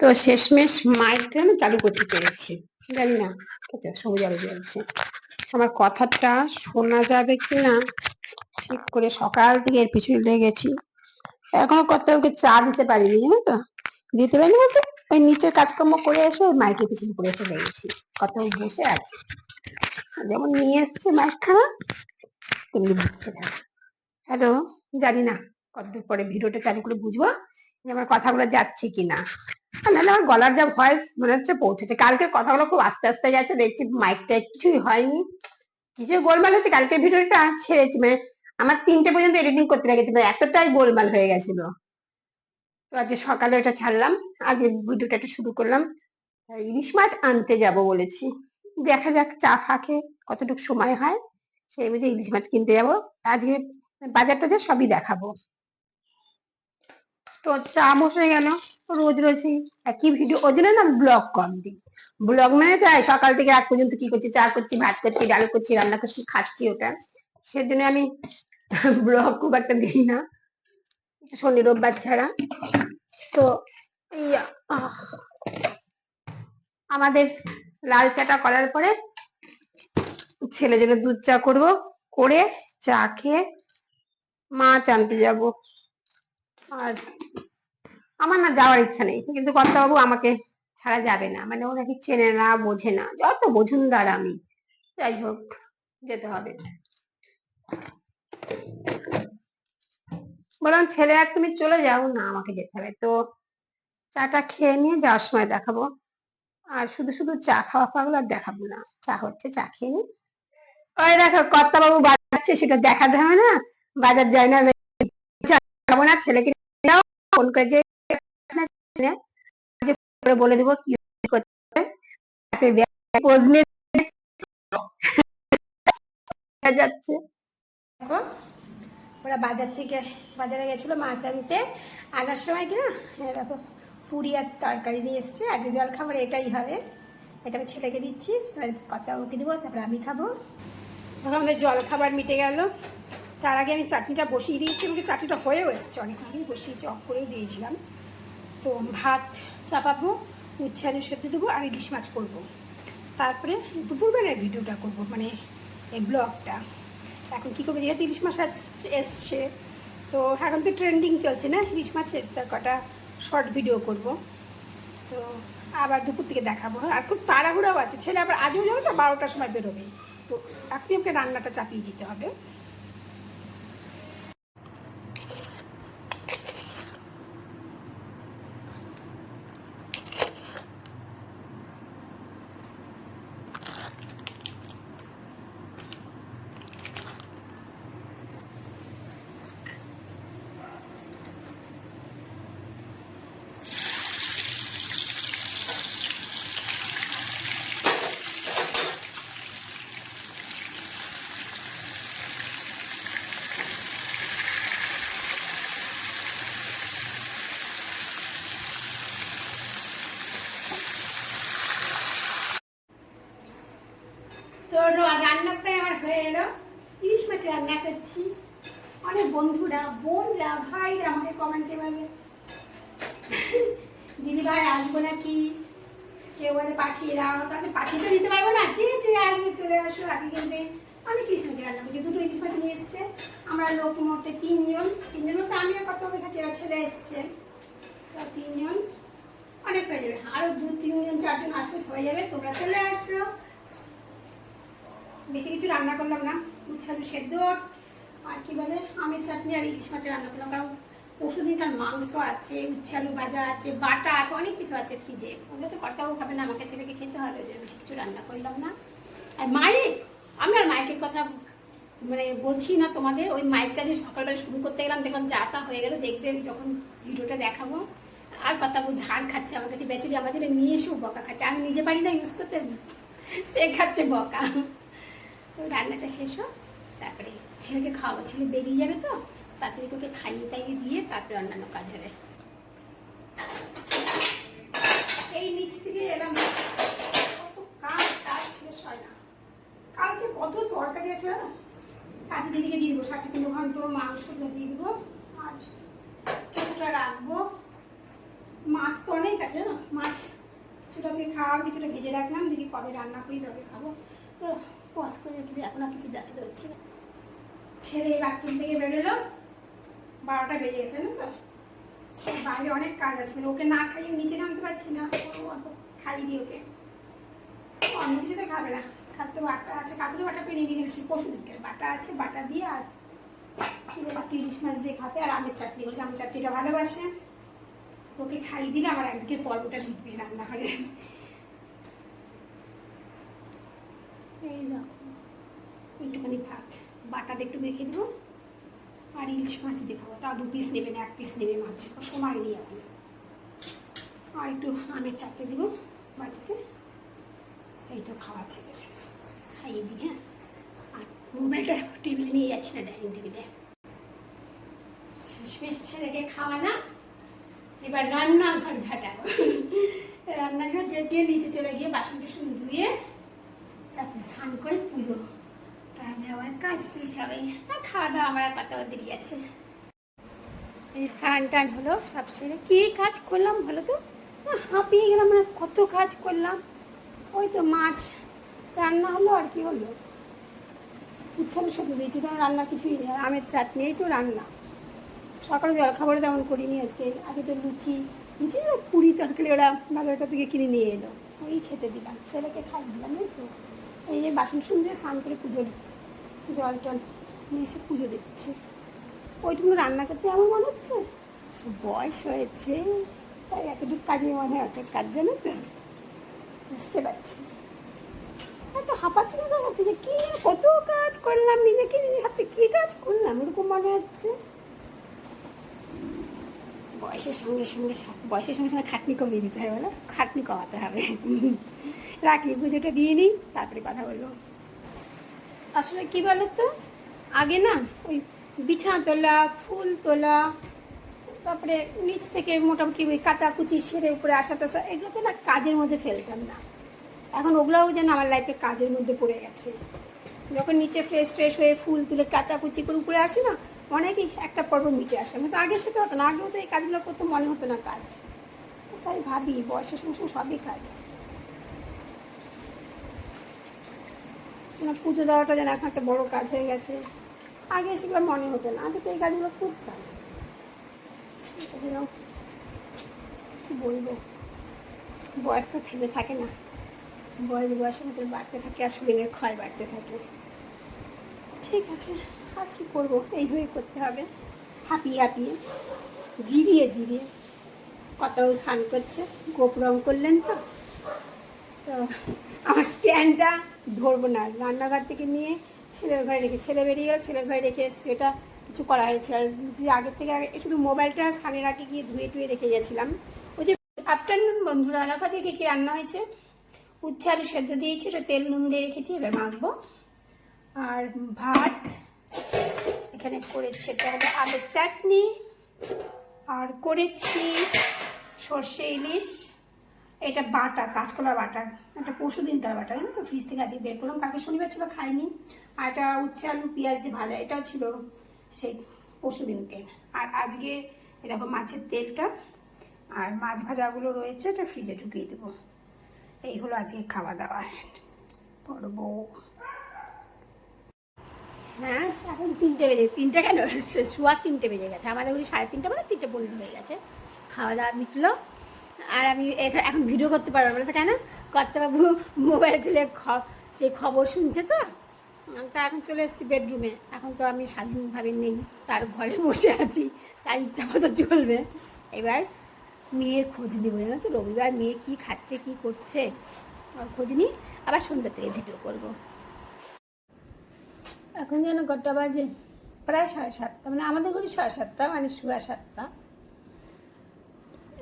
তো শেষমেশ মাইকটা না চালু করতে পেরেছি। জানি না আচ্ছা সবুজ আলো জ্বলছে আমার কথাটা শোনা যাবে কিনা, ঠিক করে সকাল থেকে এর পিছনে লেগেছি এখনও কর্তাকে চা দিতে পারিনি, জানো তো? দিতে পারিনি বলতে ওই নিচের কাজকর্ম করে এসে মাইকের পিছনে পড়ে এসে লেগেছি কর্তা বসে আছে। যেমন নিয়ে এসছে মাইকখানা, তেমনি দিচ্ছে না হ্যালো, জানি না, কতদূর পরে ভিডিওটা চালু করে বুঝব। যে আমার কথাগুলো যাচ্ছে কিনা। নাহলে আমার গলার যা ভয়েস মনে হচ্ছে পৌঁছেছে। কালকে কথাগুলো খুব আস্তে আস্তে যাচ্ছে, দেখছি মাইকটা কিছুই হয়নি। কিছু গোলমাল হচ্ছে কালকে ভিডিওটা ছেড়েছি মানে আমার তিনটে পর্যন্ত এডিটিং করতে লেগেছে মানে এতটাই গোলমাল হয়ে গেছিল। তো আজকে সকালে ওটা ছাড়লাম, আজকে ভিডিওটা একটু শুরু করলাম। ইলিশ মাছ আনতে যাব বলেছি। দেখা যাক চা ফাঁকে কতটুকু সময় হয়। সেই বুঝে ইলিশ মাছ কিনতে যাব। আজকে বাজারটা যে সবই দেখাবো। তো চা বসে গেল। রোজ রোজই একই ভিডিও ওই জন্য না ব্লগ কম দিই। ব্লগ মানে তাই সকাল থেকে রাত পর্যন্ত কি করছি, চা করছি, ভাত করছি, ডাল করছি, রান্না করছি, খাচ্ছি ওটা। সেজন্য আমি ব্লগ খুব একটা দিই না। শনি রোববার ছাড়া। তো আমাদের লাল চাটা করার পরে ছেলে জন্য দুধ চা করব, করে চা খেয়ে মাছ আনতে যাব। আর আমার না যাওয়ার ইচ্ছা নেই। কিন্তু কর্তাবাবু আমাকে ছাড়া যাবে না। মানে ও নাকি চেনে না, বোঝে না। যত বঝুনদার আমি, যাই হোক, যেতে হবে। বললাম ছেলে আর তুমি চলে যাও, না আমাকে যেতে হবে। তো চাটা খেয়ে নিয়ে যাওয়ার সময় দেখাবো। আর শুধু শুধু চা খাওয়া পাগল আর দেখাবো না। চা হচ্ছে, চা খেয়ে নি। ওই দেখো, কর্তাবাবু বাজার যাচ্ছে সেটা দেখাতে হবে না। বাজার যায় না ছেলেকে ফোন করে যে বলে দিব কি করতে। যাচ্ছে। ওরা বাজার থেকে, বাজারে গেছিল মাছ আনতে। আনার সময় কি দেখো, পুরি আর তরকারি নিয়ে এসছে। আজ জল খাবার, এটাই হবে। এটা আমি ছেলেকে দিচ্ছি কথা ওকে দিব, তারপরে আমি খাব। আমাদের জল খাবার মিটে গেল। তার আগে আমি চাটনিটা বসিয়ে দিয়েছি আমাকে চাটনিটা হয়েও এসছে অনেক আগেই বসিয়েছি, অফ করেও দিয়েছিলাম। তো ভাত চাপাবো, উচ্ছে, আলু সেদ্ধ দেবো আর ইলিশ মাছ করব। তারপরে দুপুরবেলার ভিডিওটা করব মানে এই ব্লগটা। এখন কী করব, যেহেতু ইলিশ মাছ এসছে তো এখন তো ট্রেন্ডিং চলছে না, ইলিশ মাছের তার কটা শর্ট ভিডিও করব। তো আবার দুপুর থেকে দেখাবো, আর খুব তাড়াহুড়াও আছে, ছেলে আবার আজও যাবে না বারোটার সময় বেরোবে। তো আপনি আমাকে রান্নাটা চাপিয়ে দিতে হবে। রান্না প্রায় আমার হয়ে এলো। ইলিশ মাছ রান্না করছি। অনেক বন্ধুরা, বোনরা, ভাইরা আমাকে কমেন্টে বলে, দিদি ভাই, আসব নাকি? কেউ বলে, পাঠিয়ে দাও। তাহলে পাঠিয়ে তো দিতে পারব না। যে যে আসবে, চলে আসো। আজকে কিন্তু অনেক ইলিশ মাছ রান্না করছি। দুটো ইলিশ মাছ নিয়ে এসছে। আমরা লোক মোটে তিনজন। তিনজন বলতে আমি আর কত হবে থাকি ছেলে এসছে। তো তিনজন। অনেক হয়ে যাবে। আরও দু তিনজন চারজন আসলে হয়ে যাবে। তোমরা চলে আসলো বেশি কিছু রান্না করলাম না। উচ্ছালু সেদ্ধ, আর কি বলে, আমের চাটনি আর ইলিশ মাছের রান্না করলাম। কারণ পরশু দিনকার মাংস আছে উচ্ছালু ভাজা আছে, বাটা আছে, অনেক কিছু আছে ফ্রিজে। ওগুলো তো কর্তাও খাবে না, আমাকে ছেলেকে খেতে হবে, ওই বেশি কিছু রান্না করলাম না। আর মাইক আমি আর মাইকের কথা মানে বলছি না তোমাদের, ওই মাইকটা দিয়ে সকালবেলা শুরু করতে গেলাম, দেখলাম চাটা হয়ে গেল, দেখবে আমি যখন ভিডিওটা দেখাবো। আর কথা বল ঝাড় খাচ্ছে আমার কাছে, বেচারি আমাদের নিয়ে এসেও বকা খাচ্ছে। আমি নিজে পারি না, ইউজ করতে, সে খাচ্ছে বকা। তো রান্নাটা শেষ হোক, তারপরে ছেলেকে খাওয়াবো। ছেলে বেরিয়ে যাবে তো তাড়াতাড়ি ওকে খাইয়ে টাইয়ে দিয়ে তারপরে অন্যান্য কাজ হবে। এই নিচ থেকে এলাম। কত কাজ কাজ শেষ হয় না। কালকে কত তরকারি আছে না কাজে দিদিকে দিয়ে দেবো, সাথে তিন ঘন্ট মাংসটা দিয়ে দেবো, আর কিছুটা রাখব। মাছ তো অনেক আছে না মাছ কিছুটা আজকে খাওয়ার কিছুটা ভেজে রাখলাম, দেখি কবে রান্না করি, তবে খাব। তো পজ করে রেখে দিই, এখন আর কিছু দেখা যাচ্ছে না। ছেলে বাথরুম থেকে বেরোলো। বারোটা বেজে গেছে না তো? বাইরে অনেক কাজ আছে মানে ওকে না খাইয়ে নিচে নামতে পারছি না। খাইয়ে দিই ওকে। ও অন্য কিছু তো খাবে না। খাদ্য বাটা আছে খাদ্য বাটা পেয়ে নিয়ে গেছি পশু বাটা আছে বাটা দিয়ে আর তিরিশ মাছ দিয়ে খাবে আর আমের চাটনি বলছে। আমের চাটনিটা ভালোবাসে। ওকে খাইয়ে দিলে আমার একদিকে পর্বটা মিটবে রান্নাঘরে। এই দেখো একটুখানি ভাত। বাটাতে একটু মেখে দেবো। আর ইলিশ মাছ দিয়ে খাব। তা দু পিস নেবে না, এক পিস নেবে মাছ। সময় নেই এখন। আর একটু আমের চাটনি দিব বাড়িতে এই তো খাওয়া ছেলে খাইয়ে দিই হ্যাঁ। আর মোবাইলটা টেবিলে নিয়ে যাচ্ছি না, ডাইনিং টেবিলে। শেষমেশ ছেলেকে খাওয়া না এবার রান্নাঘর ঝাঁটাবো। রান্নাঘর ঝাঁটিয়ে নিচে চলে গিয়ে বাসন টাসন ধুয়ে তারপরে স্নান করে পুজো। তাহলে আমার কাজ শেষ হবে। আর খাওয়া দাওয়া আমার কত দেরি আছে। এই স্নান টান হলো, সব সেরে। কী কাজ করলাম বলো তো? হাঁপিয়ে গেলাম মানে কত কাজ করলাম। ওই তো মাছ রান্না হলো, আর কি হলো? উচ্ছালো সব দিয়েছি কারণ রান্না কিছুই নেই আমের চাটনি, এই তো রান্না। সকালে জলখাবারে তেমন করিনি আজকে। আগে তো লুচি লুচি পুরি তরকারি ওরা বাজারটা থেকে কিনে নিয়ে এলো। ওই খেতে দিলাম, ছেলেকে খাই দিলাম তো। এই যে বাসন সুন দিয়ে স্নান করে পুজো জল টল নিয়ে এসে পুজো দিচ্ছে। ওইটুকু রান্না করতে আমার মনে হচ্ছে? বয়স হয়েছে, তাই এতটুকু কাজে মনে হয় অত কাজ জানো তো? বুঝতে পারছি। এত হাঁপাচ্ছি না হচ্ছে যে কি কত কাজ করলাম, নিজেকে নিজে ভাবছি কি কাজ করলাম, এরকম মনে হচ্ছে? বয়সের সঙ্গে সঙ্গে বয়সের সঙ্গে সঙ্গে খাটনি কমিয়ে দিতে হবে বলো খাটনি কমাতে হবে। রাখি পুজোটা দিয়ে নিই, তারপরে কথা বলব। আসলে কি বলো তো আগে না ওই বিছানা তোলা, ফুল তোলা, তারপরে নিচ থেকে মোটামুটি ওই কাচাকুচি সেরে উপরে আসা টাসা, এগুলোকে না কাজের মধ্যে ফেলতাম না। এখন ওগুলোও যেন আমার লাইফে কাজের মধ্যে পড়ে গেছে। যখন নিচে ফ্রেশ ট্রেশ হয়ে ফুল তুলে কাচাকুচি করে উপরে আসি না, অনেকই একটা পর্ব মিটে আসে। আমি তো আগে সেটা হতো না, আগেও তো এই কাজগুলো করতে মনে হতো না কাজ। তাই ভাবি বয়সের সঙ্গে সবই কাজ। পুজো দেওয়াটা যেন এখন একটা বড় কাজ হয়ে গেছে। আগে সেগুলো মনে হতো না, আগে তো এই কাজগুলো করতাম। বলব? বয়স তো থেমে থাকে না। বয়স, বয়সের মতো বাড়তে থাকে আর শরীরের ক্ষয় বাড়তে থাকে। ঠিক আছে, আর কি করব? এইভাবে করতে হবে। হাঁপিয়ে হাঁপিয়ে, জিরিয়ে জিরিয়ে কতও স্নান করছে। গোপ রং করলেন তো? তো আমার স্ট্যান্ডটা ধরবো না। রান্নাঘর থেকে নিয়ে ছেলের ঘরে রেখে ছেলে বেরিয়ে গেল, ছেলের ঘরে রেখে এসেছি। ওটা কিছু করা হয়নি ছেলের যদি আগের থেকে আগে শুধু মোবাইলটা সামনে রাখে গিয়ে ধুয়ে টুয়ে রেখে গেছিলাম। ওই যে আফটারনুন বন্ধুরা দেখো যে কী কী রান্না হয়েছে? উচ্ছে আলু সেদ্ধ দিয়েছি ওটা তেল নুন দিয়ে রেখেছি, এবার মাখবো। আর ভাত, এখানে করেছি এটা হলো আলুর চাটনি। আর করেছি সর্ষে ইলিশ। এটা বাটা, কাঁচকলা বাটা, একটা পরশু দিনকার বাটা, জানো তো? ফ্রিজ থেকে আজকে বের করলাম, কালকে শনিবার ছিল, খাইনি। আর এটা উচ্ছে আলু, পেঁয়াজ দিয়ে ভাজা, এটাও ছিল সেই পরশু দিনকে। আর আজকে দেখো মাছের তেলটা, আর মাছ ভাজাগুলো রয়েছে, এটা ফ্রিজে ঢুকিয়ে দেবো। এই হলো আজকে খাওয়া দাওয়া। পর্ব হ্যাঁ এখন তিনটে বেজে, তিনটে কেন? শোয়া তিনটে বেজে গেছে। আমাদের ওই সাড়ে তিনটে মানে তিনটে পনেরো হয়ে গেছে। খাওয়া দাওয়া মিটলো। আর আমি এটা এখন ভিডিও করতে পারব না। তো কেন? কর্তাবাবু মোবাইল খুলে সেই খবর শুনছে তো? তা এখন চলে এসেছি বেডরুমে এখন তো আমি স্বাধীনভাবে নেই। তার ঘরে বসে আছি। তার ইচ্ছা মতো চলবে। এবার মেয়ের খোঁজ নেব। জানো তো, রবিবার মেয়ে কী খাচ্ছে, কী করছে? খোঁজ নিই আবার সন্ধ্যা থেকে ভিডিও করব। এখন যেন কটা বাজে? প্রায় সাড়ে সাতটা। মানে আমাদের ঘড়ি সাড়ে সাতটা মানে শুয়া সাতটা।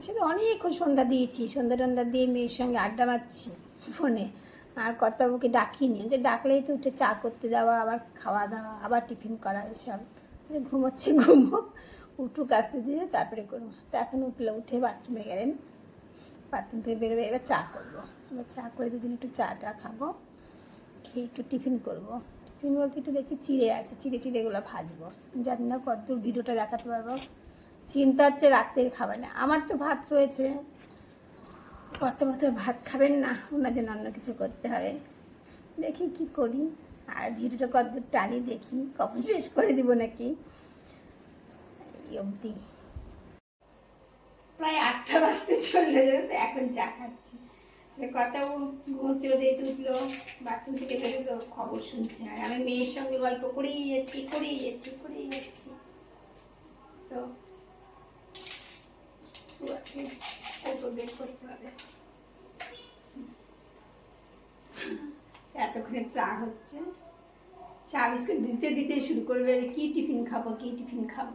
সে তো অনেকক্ষণ সন্ধ্যা দিয়েছি। সন্ধ্যা টন্ধ্যা দিয়ে মেয়ের সঙ্গে আড্ডা মারছি ফোনে। আর কর্তাবুকে ডাকিনি। যে ডাকলেই তো উঠে চা করতে দেওয়া, আবার খাওয়া দাওয়া, আবার টিফিন করা, এসব। যে ঘুমোচ্ছে, ঘুমোক, উঠুক, আসতে দিয়ে তারপরে করব। তো এখন উঠলে, উঠে বাথরুমে গেলেন। বাথরুম থেকে বেরোবে এবার চা করব। এবার চা করে দুজন একটু চা টা খাব, খেয়ে একটু টিফিন করব। টিফিন বলতে একটু দেখি চিড়ে আছে চিড়ে টিড়েগুলো ভাজবো। জানি না কতদূর ভিডিওটা দেখাতে পারব। চিন্তা হচ্ছে রাত্রের খাবার না আমার তো ভাত রয়েছে। কত বছর ভাত খাবেন না, ওনার জন্য অন্য কিছু করতে হবে। দেখি কি করি। আর ভিডিওটা কত টানি দেখি, কখন শেষ করে দিব নাকি? অবধি। প্রায় আটটা বাজতে চলে যাবে এখন চা খাচ্ছি। সে কথা ঘুমোচ্ছিল দিয়ে উঠল বাথরুম থেকে বেরোলো, খবর শুনছে। আর আমি মেয়ের সঙ্গে গল্প করেই যাচ্ছি করেই যাচ্ছি করেই যাচ্ছি। তো এতক্ষণে চা হচ্ছে। চা বিস্কুট দিতে দিতে শুরু করবে কি টিফিন খাব, কি টিফিন খাব।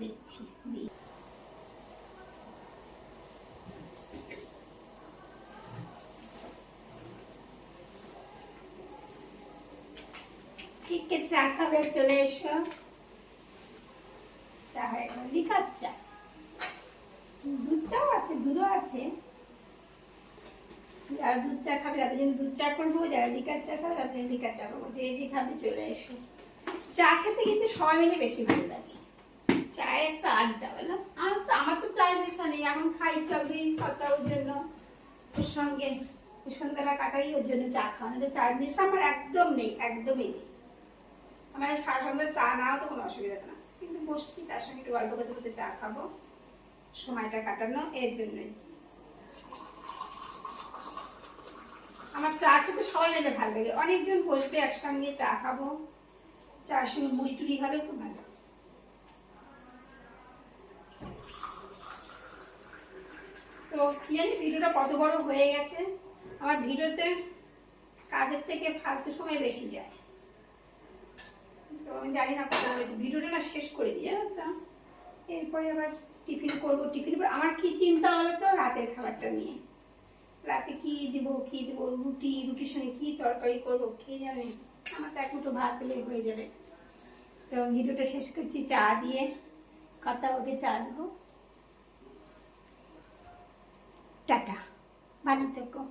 দেখছি, দিই। কে চা খাবে চলে এসো। চা হয়ে গেল চা। দুধ চাও আছে, দুধও আছে। দুধ দুধ যারা চা লিকার চা যে খাবে চলে এসো। চা খেতে সবাই মিলে বেশি ভালো লাগে। চায়ের একটা আড্ডা আমার তো আমার তো চায়ের নেশা নেই। এখন খাই কথা ওর জন্য। ওর সঙ্গে সন্ধ্যাটা কাটাই, ওর জন্য চা খাওয়া। চায়ের নেশা আমার একদম নেই, একদমই নেই। আমার সারা সন্ধ্যা চা নাও তো কোনো অসুবিধা না। কিন্তু বসছি তার সঙ্গে একটু গল্প করতে করতে চা খাব। সময়টা কাটানো এর জন্যই। আমার চা খেতে সবাই মিলে ভালো লাগে। অনেকজন বসবে একসঙ্গে চা খাব। চার সঙ্গে মুড়ি টুড়ি হবে, খুব ভালো। তো কি জানি, ভিডিওটা কত বড় হয়ে গেছে। আমার ভিডিওতে কাজের থেকে ফালতু সময় বেশি যায়। তো আমি জানি না কত হয়েছে। ভিডিওটা না শেষ করে দিই তো। এরপরে আবার টিফিন করব টিফিন পর আমার কি চিন্তা হলো তো? রাতের খাবারটা নিয়ে। রাতে কি দিব কি দিব? রুটি, রুটির সঙ্গে কি তরকারি করব, কে জানে? আমার তো এক মুঠো ভাত হলে হয়ে যাবে। তো ভিডিওটা শেষ করছি, চা দিয়ে কথা ওকে চা দেবো। টাটা, ভালো থেকো।